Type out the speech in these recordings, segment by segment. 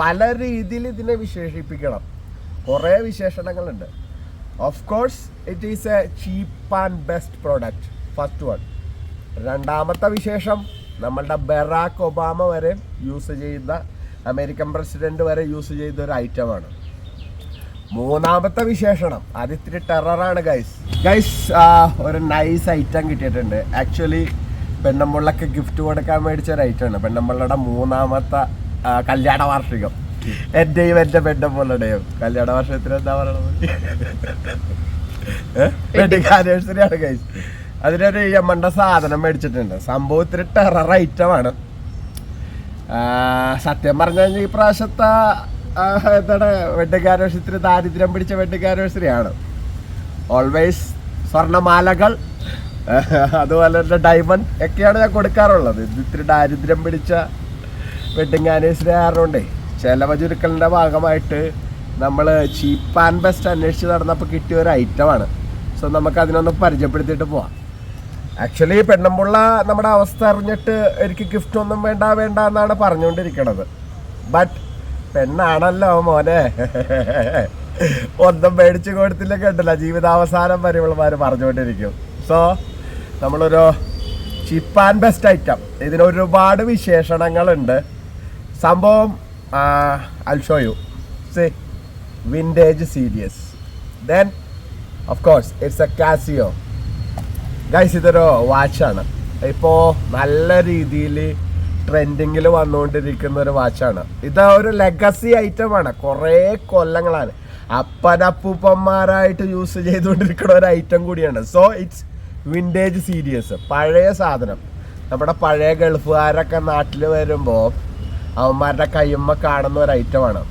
പല രീതിയിൽ ഇതിനെ വിശേഷിപ്പിക്കണം. കുറേ വിശേഷണങ്ങളുണ്ട്. Of course it is a cheap and best product first one രണ്ടാമത്തെ വിശേഷം നമ്മളുടെ ബെറാക്ക് ഒബാമ വരെ യൂസ് ചെയ്യുന്ന അമേരിക്കൻ പ്രസിഡന്റ് വരെ യൂസ് ചെയ്ത ഒരു ഐറ്റമാണ് മൂന്നാമത്തെ വിശേഷണം. അത് ഇത്തിരി ടെററാണ് ഗൈസ് ഗൈസ് ഒരു നൈസ് ഐറ്റം കിട്ടിയിട്ടുണ്ട്. ആക്ച്വലി പെണ്ണമ്പിള്ളക്ക് ഗിഫ്റ്റ് കൊടുക്കാൻ മേടിച്ച ഒരു ഐറ്റമാണ് പെണ്ണമ്പിള്ളയുടെ മൂന്നാമത്തെ കല്യാണ വാർഷികം. എന്റെയും എന്റെ പെണ്ണമ്പിള്ളയുടെയും കല്യാണ വാർഷികത്തിന് എന്താ പറയണത്? വെഡിങ് ആനിവേഴ്സറി ആണ് അതിനൊരു എമ്മണ്ട സാധനം മേടിച്ചിട്ടുണ്ട്. സംഭവത്തിന് ടെറർ ഐറ്റമാണ് ആണ്. സത്യം പറഞ്ഞു കഴിഞ്ഞാൽ ഈ പ്രാവശ്യത്തെ എന്താണ് വെഡിങ് ആനിവേഴ്സറി ദാരിദ്ര്യം പിടിച്ച വെഡിങ് ആനിവേഴ്സറി ആണ്. ഓൾവേസ് സ്വർണമാലകൾ അതുപോലെ തന്നെ ഡയമണ്ട് ഒക്കെയാണ് ഞാൻ കൊടുക്കാറുള്ളത്. ഇത് ഇത്തിരി ദാരിദ്ര്യം പിടിച്ച വെഡിങ് ആനിവേഴ്സറി ആയതുകൊണ്ടേ ചിലവ് ചുരുക്കലിന്റെ ഭാഗമായിട്ട് നമ്മൾ ചീപ്പ് ആൻഡ് ബെസ്റ്റ് അന്വേഷിച്ച് നടന്നപ്പോൾ കിട്ടിയ ഒരു ഐറ്റമാണ് സോ നമുക്ക് അതിനൊന്ന് പരിചയപ്പെടുത്തിയിട്ട് പോവാം. ആക്ച്വലി പെണ്ണമ്പുള്ള നമ്മുടെ അവസ്ഥ അറിഞ്ഞിട്ട് എനിക്ക് ഗിഫ്റ്റ് ഒന്നും വേണ്ട വേണ്ട എന്നാണ് പറഞ്ഞുകൊണ്ടിരിക്കണത്. ബട്ട് പെണ്ണാണല്ലോ മോനെ. ഒന്നും മേടിച്ചു കൊടുത്തില്ല കേട്ടില്ല. ജീവിതാവസാനം വരെ ഇവളുമാർ പറഞ്ഞുകൊണ്ടിരിക്കും. സോ നമ്മളൊരു ചീപ്പ് ആൻഡ് ബെസ്റ്റ് ഐറ്റം ഇതിനൊരുപാട് വിശേഷണങ്ങളുണ്ട്. സംഭവം I show you see vintage series then of course it's a Casio guys ഇതൊരു വാച്ചാണ് ഇപ്പോൾ നല്ല രീതിയിൽ ട്രെൻഡിങ്ങിൽ വന്നുകൊണ്ടിരിക്കുന്ന ഒരു വാച്ചാണ് ഇത് ഒരു ലെഗസി ഐറ്റമാണ് കുറേ കൊല്ലങ്ങളാണ് അപ്പനപ്പൂപ്പന്മാരായിട്ട് യൂസ് ചെയ്തുകൊണ്ടിരിക്കുന്ന ഒരു ഐറ്റം കൂടിയാണ്. സോ ഇറ്റ്സ് വിന്റേജ് സീരീസ് പഴയ സാധനം. നമ്മുടെ പഴയ ഗൾഫുകാരൊക്കെ നാട്ടിൽ വരുമ്പോൾ അവന്മാരുടെ കയ്യുമ്മ കാണുന്ന ഒരു ഐറ്റമാണ്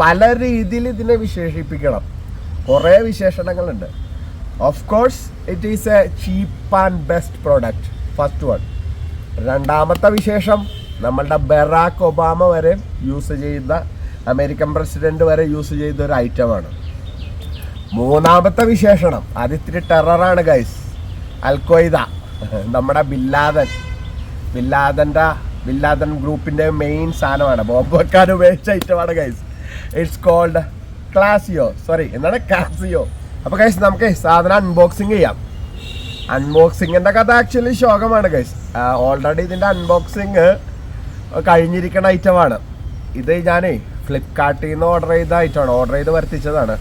പല രീതിയിൽ ഇതിനെ വിശേഷിപ്പിക്കണം. കുറേ വിശേഷണങ്ങളുണ്ട്. Of course it is a cheap and best product first one രണ്ടാമത്തെ വിശേഷം നമ്മളുടെ ബെറാക്ക് ഒബാമ വരെ യൂസ് ചെയ്യുന്ന അമേരിക്കൻ പ്രസിഡന്റ് വരെ യൂസ് ചെയ്ത ഒരു ഐറ്റമാണ് മൂന്നാമത്തെ വിശേഷണം അത് ഇത്തിരി ടെററാണ് ഗൈസ് അൽക്കൊയ്ത നമ്മുടെ ബില്ലാദൻ ബില്ലാദന്റെ ബില്ലാദൻ ഗ്രൂപ്പിന്റെ മെയിൻ സാധനമാണ്. ബോംബ് വെക്കാൻ ഉപയോഗിച്ച ഐറ്റമാണ് guys it's called Classio sorry എന്താണ് കാസിയോ അപ്പോൾ ഗൈസ് നമുക്ക് സാധനം അൺബോക്സിങ് ചെയ്യാം. അൺബോക്സിങ്ങിന്റെ കഥ ആക്ച്വലി ശോകമാണ് ഗൈസ് ഓൾറെഡി ഇതിന്റെ അൺബോക്സിങ് കഴിഞ്ഞിരിക്കുന്ന ഐറ്റമാണ് ഇത് ഞാനേ ഫ്ലിപ്കാർട്ടിൽ നിന്ന് ഓർഡർ ചെയ്ത ഐറ്റമാണ് ഓർഡർ ചെയ്ത് വരുത്തിച്ചതാണ്.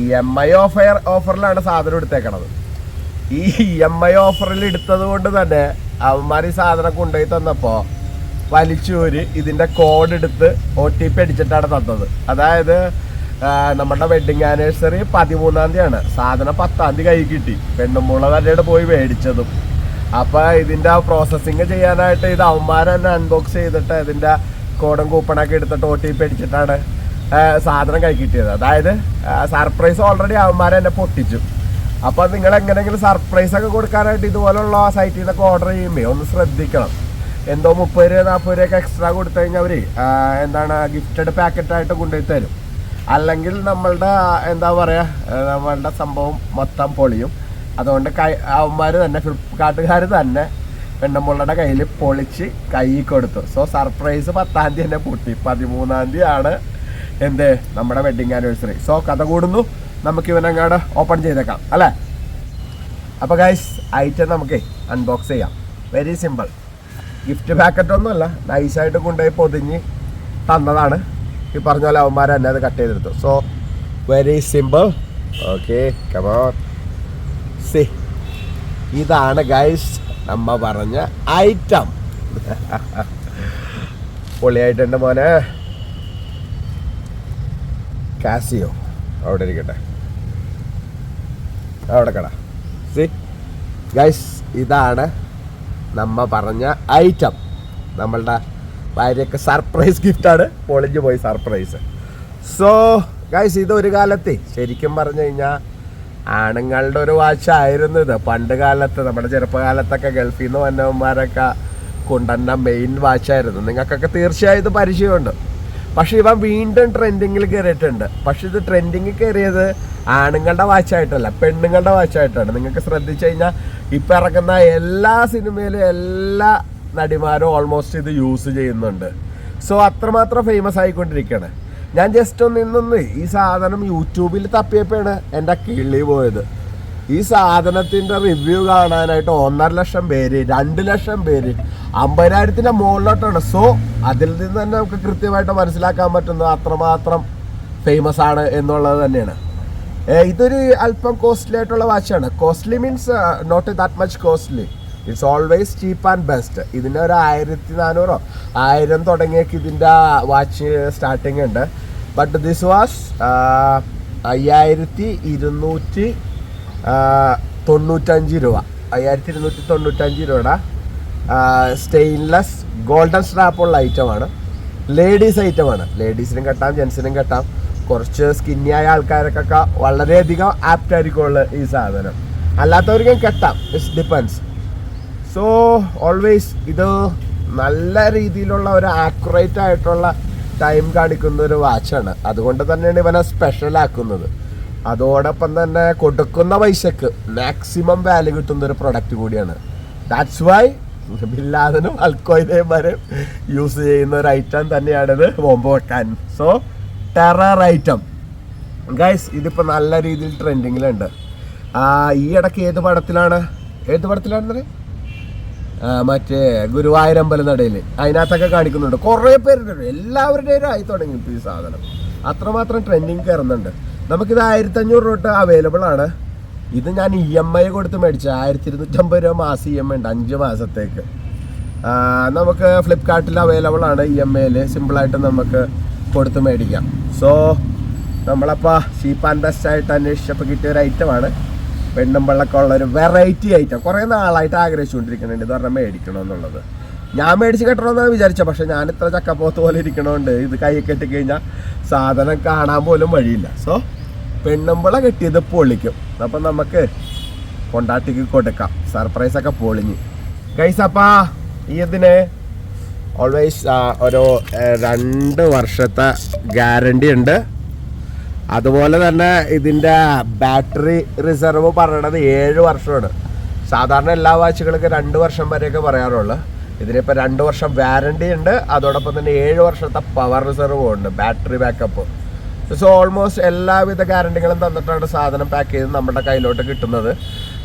ഇ എം ഐ ഓഫർ ഓഫറിലാണ് സാധനം എടുത്തേക്കണത്. ഈ ഇ എം ഐ ഓഫറിൽ എടുത്തത് കൊണ്ട് തന്നെ അവന്മാർ ഈ സാധനം കൊണ്ടുപോയി തന്നപ്പോൾ വലിച്ചൂര് ഇതിന്റെ കോഡ് എടുത്ത് ഒ ടി പി അടിച്ചിട്ടാണ് തന്നത്. അതായത് നമ്മുടെ വെഡിങ് ആനിവേഴ്സറി പതിമൂന്നാം തീയതിയാണ്. സാധനം പത്താം തീയതി കൈ കിട്ടി. പെണ്ണുമ്പുള്ള തന്നെയാണ് പോയി മേടിച്ചതും. അപ്പോൾ ഇതിന്റെ പ്രോസസ്സിങ് ചെയ്യാനായിട്ട് ഇത് അവന്മാർ തന്നെ അൺബോക്സ് ചെയ്തിട്ട് ഇതിന്റെ കോഡും കൂപ്പണൊക്കെ എടുത്തിട്ട് ഒ ടി പി അടിച്ചിട്ടാണ് സാധനം കൈ കിട്ടിയത്. അതായത് സർപ്രൈസ് ഓൾറെഡി അവന്മാർ തന്നെ പൊട്ടിച്ചു. അപ്പോൾ നിങ്ങൾ എങ്ങനെയെങ്കിലും സർപ്രൈസ് ഒക്കെ കൊടുക്കാനായിട്ട് ഇതുപോലുള്ള സൈറ്റിൽ നിന്നൊക്കെ ഓർഡർ ചെയ്യുമ്പോൾ ഒന്ന് ശ്രദ്ധിക്കണം. എന്തോ മുപ്പത് രൂപ നാൽപ്പത് രൂപയൊക്കെ എക്സ്ട്രാ കൊടുത്തു കഴിഞ്ഞാൽ അവർ എന്താണ് ഗിഫ്റ്റഡ് പാക്കറ്റായിട്ട് കൊണ്ടുപോയി തരും. അല്ലെങ്കിൽ നമ്മളുടെ എന്താ പറയുക നമ്മളുടെ സംഭവം മൊത്തം പൊളിയും. അതുകൊണ്ട് കൈ അവന്മാർ തന്നെ ഫ്ലിപ്കാർട്ടുകാർ തന്നെ പെണ്ണമ്പുള്ളയുടെ കയ്യിൽ പൊളിച്ച് കൈ കൊടുത്തു. സോ സർപ്രൈസ് പത്താം തീയതി തന്നെ പൂട്ടി. പതിമൂന്നാം തീയതി ആണ് എന്ത് നമ്മുടെ വെഡിങ് ആനിവേഴ്സറി സോ കഥ കൂടുന്നു. നമുക്ക് ഇവനങ്ങാട് ഓപ്പൺ ചെയ്തേക്കാം. അല്ലേ? അപ്പോൾ ഗൈസ് ഐറ്റം നമുക്ക് അൺബോക്സ് ചെയ്യാം. വെരി സിമ്പിൾ ഗിഫ്റ്റ് പാക്കറ്റ് ഒന്നുമല്ല നൈസായിട്ട് കൊണ്ടുപോയി പൊതിഞ്ഞ് തന്നതാണ്. ഈ പറഞ്ഞ പോലെ അവന്മാർ തന്നെ അത് കട്ട് ചെയ്തെടുത്തു. So very simple okay come on ഇതാണ് ഗൈസ് നമ്മ പറഞ്ഞ ഐറ്റം പൊളിയായിട്ടുണ്ട് മോനെ. കാസിയോ അവിടെ ഇരിക്കട്ടെ. അവിടെ കട. സി ഗൈസ് ഇതാണ് നമ്മ പറഞ്ഞ ഐറ്റം നമ്മളുടെ ഭാര്യക്ക് സർപ്രൈസ് ഗിഫ്റ്റാണ് പൊളിഞ്ഞു പോയി സർപ്രൈസ് സോ ഗൈസ് ഇത് ഒരു കാലത്തെ ശരിക്കും പറഞ്ഞു കഴിഞ്ഞാൽ ആണുങ്ങളുടെ ഒരു വാച്ചായിരുന്നു ഇത്. പണ്ട് കാലത്ത് നമ്മുടെ ചെറുപ്പകാലത്തൊക്കെ ഗൾഫിൽ നിന്ന് വന്നവന്മാരൊക്കെ കൊണ്ടുവന്ന മെയിൻ വാച്ചായിരുന്നു നിങ്ങൾക്കൊക്കെ തീർച്ചയായും ഇത് പരിചയമുണ്ട്. പക്ഷെ ഇവ വീണ്ടും ട്രെൻഡിങ്ങിൽ കയറിയിട്ടുണ്ട് പക്ഷെ ഇത് ട്രെൻഡിങ്ങിൽ കയറിയത് ആണുങ്ങളുടെ വാച്ചായിട്ടല്ല പെണ്ണുങ്ങളുടെ വാച്ചായിട്ടാണ് നിങ്ങൾക്ക് ശ്രദ്ധിച്ചു കഴിഞ്ഞാൽ ഇപ്പം ഇറങ്ങുന്ന എല്ലാ സിനിമയിലും എല്ലാ നടിമാരും ഓൾമോസ്റ്റ് ഇത് യൂസ് ചെയ്യുന്നുണ്ട്. സോ അത്രമാത്രം ഫേമസ് ആയിക്കൊണ്ടിരിക്കുകയാണ്. ഞാൻ ജസ്റ്റ് ഒന്ന് ഇന്നൊന്ന് ഈ സാധനം യൂട്യൂബിൽ തപ്പിയപ്പോഴാണ് എന്റെ കിള്ളി പോയത്. ഈ സാധനത്തിന്റെ റിവ്യൂ കാണാനായിട്ട് ഒന്നര ലക്ഷം പേര് രണ്ട് ലക്ഷം പേര് അമ്പതിനായിരത്തിന്റെ മുകളിലോട്ടാണ്. സോ അതിൽ നിന്ന് തന്നെ നമുക്ക് കൃത്യമായിട്ട് മനസ്സിലാക്കാൻ പറ്റുന്നത് അത്രമാത്രം ഫേമസ് ആണ് എന്നുള്ളത് തന്നെയാണ്. ഇതൊരു അല്പം കോസ്റ്റ്ലി ആയിട്ടുള്ള വാച്ചാണ് costly means not that much costly it's always cheap and best ഇതിന് ഒരു ആയിരത്തി നാനൂറോ ആയിരം തുടങ്ങിയൊക്കെ ഇതിന്റെ വാച്ച് സ്റ്റാർട്ടിങ് ഉണ്ട്. ബട്ട് ദിസ് വാസ് അയ്യായിരത്തി ഇരുന്നൂറ്റി തൊണ്ണൂറ്റഞ്ച് രൂപ. അയ്യായിരത്തി ഇരുന്നൂറ്റി തൊണ്ണൂറ്റഞ്ച് രൂപയുടെ സ്റ്റെയിൻലെസ് ഗോൾഡൻ സ്ട്രാപ്പുള്ള ഐറ്റമാണ് ലേഡീസ് ഐറ്റമാണ് ലേഡീസിനും കെട്ടാം ജെൻസിനും കെട്ടാം. കുറച്ച് സ്കിന്നിയായ ആൾക്കാർക്കൊക്കെ വളരെയധികം ആപ്റ്റ് ആയിരിക്കുള്ളൂ ഈ സാധനം. അല്ലാത്തവർക്കും കെട്ടാം. ഇറ്റ്സ് ഡിപ്പെൻസ് സോ ഓൾവേസ് ഇത് നല്ല രീതിയിലുള്ള ഒരു ആക്യുറേറ്റ് ആയിട്ടുള്ള ടൈം കാണിക്കുന്ന ഒരു വാച്ചാണ് അതുകൊണ്ട് തന്നെയാണ് ഇവനെ സ്പെഷ്യൽ ആക്കുന്നത്. അതോടൊപ്പം തന്നെ കൊടുക്കുന്ന പൈസക്ക് മാക്സിമം വാല്യൂ കിട്ടുന്ന ഒരു പ്രൊഡക്റ്റ് കൂടിയാണ് ദാറ്റ്സ് വൈ ബില്ലാദനും അൽക്കോയിലേമാരും യൂസ് ചെയ്യുന്ന ഒരു ഐറ്റം തന്നെയാണിത് ബോംബ് വെക്കാൻ സോ ടെറർ ഐറ്റം ഗൈസ് ഇതിപ്പോൾ നല്ല രീതിയിൽ ട്രെൻഡിങ്ങിലുണ്ട് ഈ ഇടയ്ക്ക് ഏത് പടത്തിലാണ്? ഏത് പടത്തിലാണെന്നത് മറ്റേ ഗുരുവായൂരമ്പല നടയിൽ. അതിനകത്തൊക്കെ കാണിക്കുന്നുണ്ട്. കുറേ പേരുടെ എല്ലാവരുടെയും ആയി തുടങ്ങി ഈ സാധനം. അത്രമാത്രം ട്രെൻഡിങ് കയറുന്നുണ്ട് നമുക്കിത് ആയിരത്തി അഞ്ഞൂറ് രൂപ തൊട്ട് അവൈലബിൾ ആണ്. ഇത് ഞാൻ ഇ എം ഐ കൊടുത്ത് മേടിച്ച ആയിരത്തി ഇരുന്നൂറ്റമ്പത് രൂപ മാസം ഇ എം ഐ ഉണ്ട് അഞ്ച് മാസത്തേക്ക്. നമുക്ക് ഫ്ലിപ്കാർട്ടിൽ അവൈലബിൾ ആണ് ഇ എം ഐയിൽ സിമ്പിളായിട്ട് നമുക്ക് കൊടുത്ത് മേടിക്കാം. സോ നമ്മളപ്പോൾ ചീപ്പ് ആൻഡ് ബെസ്റ്റ് ആയിട്ട് അന്വേഷിച്ചപ്പോൾ കിട്ടിയ ഒരു ഐറ്റമാണ് പെണ്ണും വെള്ളമൊക്കെ ഉള്ള ഒരു വെറൈറ്റി ഐറ്റം കുറേ നാളായിട്ട് ആഗ്രഹിച്ചുകൊണ്ടിരിക്കുന്നുണ്ട്. ഇത് പറഞ്ഞാൽ മേടിക്കണം എന്നുള്ളത്. ഞാൻ മേടിച്ച് കെട്ടണമെന്നാണ് വിചാരിച്ചത് പക്ഷെ ഞാൻ ഇത്ര ചക്കപ്പോത്ത് പോലെ ഇരിക്കണോണ്ട് ഇത് കൈ കെട്ടിക്കഴിഞ്ഞാൽ സാധനം കാണാൻ പോലും വഴിയില്ല. സോ പെണ്ണുമ്പള കെട്ടിയത് പൊളിക്കും. അപ്പം നമുക്ക് കൊണ്ടാട്ടിക്ക് കൊടുക്കാം. സർപ്രൈസ് ഒക്കെ പൊളിഞ്ഞ്. കൈസപ്പാ ഈ ഇതിന് ഓൾവേസ് ഒരു രണ്ട് വർഷത്തെ ഗ്യാരണ്ടി ഉണ്ട്. അതുപോലെ തന്നെ ഇതിന്റെ ബാറ്ററി റിസർവ് പറയണത് ഏഴ് വർഷമാണ്. സാധാരണ എല്ലാ വാച്ചുകൾക്ക് രണ്ട് വർഷം വരെയൊക്കെ പറയാറുള്ളൂ. ഇതിനിപ്പോൾ രണ്ട് വർഷം വാരണ്ടി ഉണ്ട്. അതോടൊപ്പം തന്നെ ഏഴ് വർഷത്തെ പവർ റിസർവും ഉണ്ട്. ബാറ്ററി ബാക്കപ്പ് സോ ഓൾമോസ്റ്റ് എല്ലാവിധ ഗ്യാരണ്ടികളും തന്നിട്ടാണ് സാധനം പാക്ക് ചെയ്ത് നമ്മുടെ കയ്യിലോട്ട് കിട്ടുന്നത്.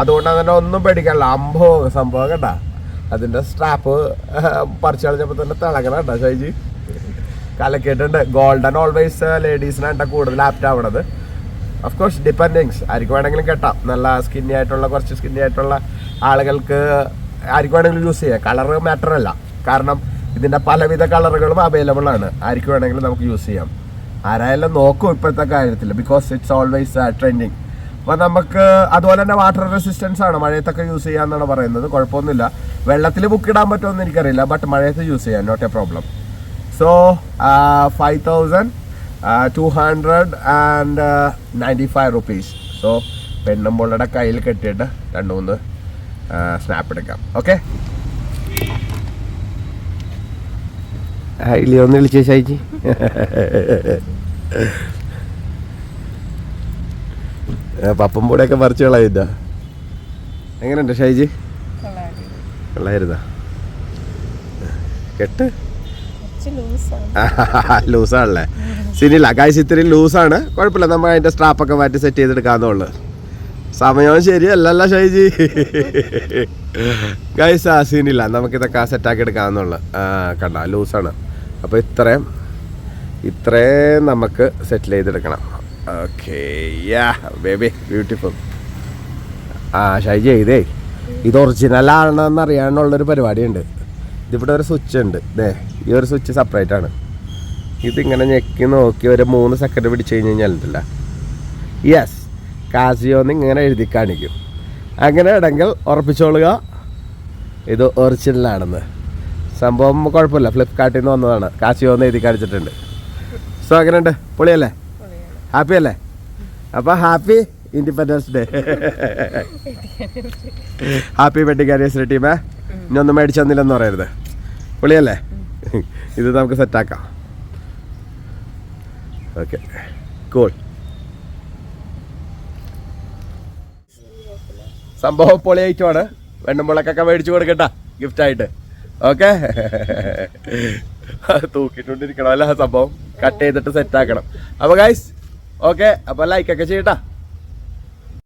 അതുകൊണ്ട് തന്നെ ഒന്നും പേടിക്കാനില്ല. അമ്പോ സംഭവം കണ്ട? അതിന്റെ സ്ട്രാപ്പ് പറിച്ചു കളഞ്ഞപ്പോൾ തന്നെ തിളങ്ങണ കേട്ടോ ഷൈജി? കലക്കിയിട്ടുണ്ട്. ഗോൾഡൻ ഓൾവേസ് ലേഡീസിനാണ് കൂടുതൽ ആപ്റ്റ് ആവണത്. ഓഫ് കോഴ്സ് ഡിപ്പെൻഡിങ്സ് ആർക്ക് വേണമെങ്കിലും കെട്ടാം. നല്ല സ്കിന്നി ആയിട്ടുള്ള കുറച്ച് സ്കിന്നി ആയിട്ടുള്ള ആളുകൾക്ക് ആർക്ക് വേണമെങ്കിലും യൂസ് ചെയ്യാം. കളർ മാറ്റർ അല്ല. കാരണം ഇതിന്റെ പലവിധ കളറുകളും അവൈലബിൾ ആണ്. ആർക്ക് വേണമെങ്കിലും നമുക്ക് യൂസ് ചെയ്യാം. ആരായാലും നോക്കും ഇപ്പോഴത്തെ കാര്യത്തിൽ ബിക്കോസ് ഇറ്റ്സ് ഓൾവേസ് ട്രെൻഡിങ് അപ്പോൾ നമുക്ക് അതുപോലെ തന്നെ വാട്ടർ റെസിസ്റ്റൻസ് ആണ്. മഴയത്തൊക്കെ യൂസ് ചെയ്യാന്നാണ് പറയുന്നത്. കുഴപ്പമൊന്നുമില്ല. വെള്ളത്തിൽ ബുക്ക് ഇടാൻ പറ്റുമെന്ന് എനിക്കറിയില്ല. ബട്ട് മഴയത്ത് യൂസ് ചെയ്യാം. Not a problem so five thousand two hundred and ninety five rupees so പെണ്ണുമ്പോളുടെ കയ്യിൽ കെട്ടിയിട്ട് രണ്ട് മൂന്ന് സ്നാപ്പ് എടുക്കാം. ഓക്കെ ഇല്ല ഒന്ന് വിളിച്ചേ ഷൈജി? പപ്പം കൂടെയൊക്കെ പറിച്ചു കളയില്ല എങ്ങനെയുണ്ട് ഷൈജി? കൊള്ളായിരുന്നാ. കെട്ട്? ലൂസാണല്ലേ? സിനില്ല കാശ് ഇത്തിരി ലൂസാണ്. കുഴപ്പമില്ല നമ്മൾ അതിന്റെ സ്ട്രാപ്പൊക്കെ മാറ്റി സെറ്റ് ചെയ്തെടുക്കാന്നുള്ളു സമയവും ശരിയല്ലല്ല ഷൈജി. ഗൈസ് ആ സീനില്ല നമുക്കിതൊക്കെ സെറ്റാക്കി എടുക്കാന്നുള്ളു കണ്ട ലൂസാണ്. അപ്പോൾ ഇത്രയും ഇത്രയും നമുക്ക് സെറ്റിൽ ചെയ്തെടുക്കണം. ഓക്കെ യാ ബേബി ബ്യൂട്ടിഫുൾ ആ ഷൈജ ഇതേ ഇത് ഒറിജിനൽ ആണെന്ന് അറിയാനുള്ളൊരു പരിപാടിയുണ്ട്. ഇതിവിടെ ഒരു സ്വിച്ച് ഉണ്ട്. ദേ ഈ ഒരു സ്വിച്ച് സെപ്പറേറ്റ് ആണ്. ഇതിങ്ങനെ ഞെക്കി നോക്കി ഒരു മൂന്ന് സെക്കൻഡ് പിടിച്ചു കഴിഞ്ഞ് കഴിഞ്ഞാൽ ഉണ്ടല്ല. യെസ് കാസിയോന്ന് ഇങ്ങനെ എഴുതി കാണിക്കും. അങ്ങനെ ഉണ്ടെങ്കിൽ ഉറപ്പിച്ചോളുക ഇത് ഒറിജിനലാണെന്ന് സംഭവം കുഴപ്പമില്ല. ഫ്ലിപ്കാർട്ടിൽ നിന്ന് വന്നതാണ്. കാശി വന്ന് എഴുതി കാണിച്ചിട്ടുണ്ട്. സോ അങ്ങനെയുണ്ട് പൊളിയല്ലേ? ഹാപ്പി അല്ലേ? അപ്പോൾ happy independence day happy wedding anniversary ടീമേ ഇനി ഒന്നും മേടിച്ചു തന്നില്ലെന്ന് പറയരുത്. പൊളിയല്ലേ? ഇത് നമുക്ക് സെറ്റാക്കാം ഓക്കെ കൂൾ സംഭവം പൊളിയായിട്ടുമാണ് വെണ്ണുമ്പളക്കൊക്കെ മേടിച്ചു കൊടുക്കട്ടാ. ഗിഫ്റ്റ് ആയിട്ട്. ഓക്കെ? തൂക്കിട്ടുണ്ടിരിക്കണം അല്ല സംഭവം? കട്ട് ചെയ്തിട്ട് സെറ്റ് ആക്കണം. അപ്പൊ ഗൈസ് ഓക്കെ അപ്പൊ ലൈക്കൊക്കെ ചെയ്യട്ടാ.